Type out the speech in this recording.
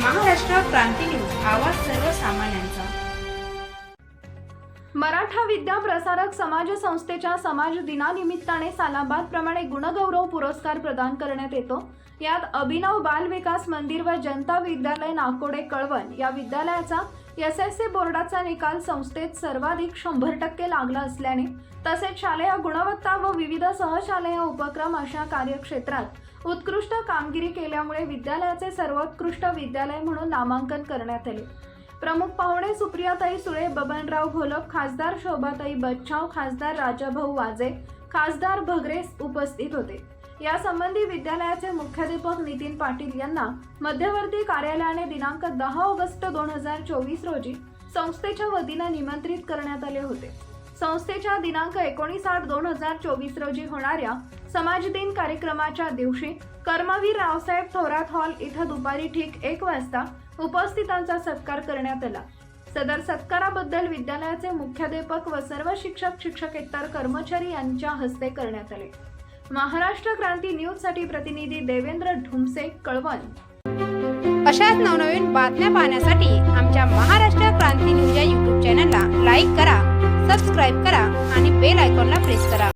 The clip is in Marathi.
क्रांती न्यूज आवाज सर्वसामान्यांचा. मराठा विद्या प्रसारक समाज संस्थेच्या समाज दिनानिमित्ताने सालाबाद प्रमाणे गुणगौरव पुरस्कार प्रदान करण्यात येतो. यात अभिनव बाल विकास मंदिर व जनता विद्यालय नाकोडे कळवण या विद्यालयाचा एस एस सी बोर्डाचा निकाल संस्थेत सर्वाधिक शंभर टक्के लागला असल्याने तसेच शालेय गुणवत्ता व विविध सहशालेय उपक्रम अशा कार्यक्षेत्रात उत्कृष्ट कामगिरी केल्यामुळे विद्यालयाचे सर्वोत्कृष्ट विद्यालय म्हणून नामांकन करण्यात आले. प्रमुख पाहुणे सुप्रियाताई सुळे बबनराव घोलप खासदार शोभाताई बच्छाव खासदार राजाभाऊ वाजे खासदार भगरेस उपस्थित होते. यासंबंधी विद्यालयाचे मुख्याध्यापक नितीन पाटील यांना मध्यवर्ती कार्यालयाने दिनांक दहा ऑगस्ट दोन हजार चोवीस रोजी संस्थेच्या वतीनं निमंत्रित करण्यात आले होते. संस्थेच्या दिनांक एकोणीस आठ दोन हजार चोवीस रोजी होणाऱ्या समाज दिन कार्यक्रमाच्या दिवशी कर्मवीर रावसाहेब थोरात हॉल इथं दुपारी ठीक एक वाजता उपस्थितांचा सत्कार करण्यात आला. सदर सत्काराबद्दल विद्यालयाचे मुख्याध्यापक व सर्व शिक्षक शिक्षकेतर कर्मचारी यांच्या हस्ते करण्यात आले. महाराष्ट्र क्रांती न्यूजसाठी प्रतिनिधी देवेंद्र ढुमसे कळवण. अशाच नवनवीन बातम्या पाहण्यासाठी आमच्या महाराष्ट्र क्रांती न्यूज या यूट्यूब चॅनलला लाईक करा सबस्क्राईब करा आणि बेल आयकॉनला प्रेस करा.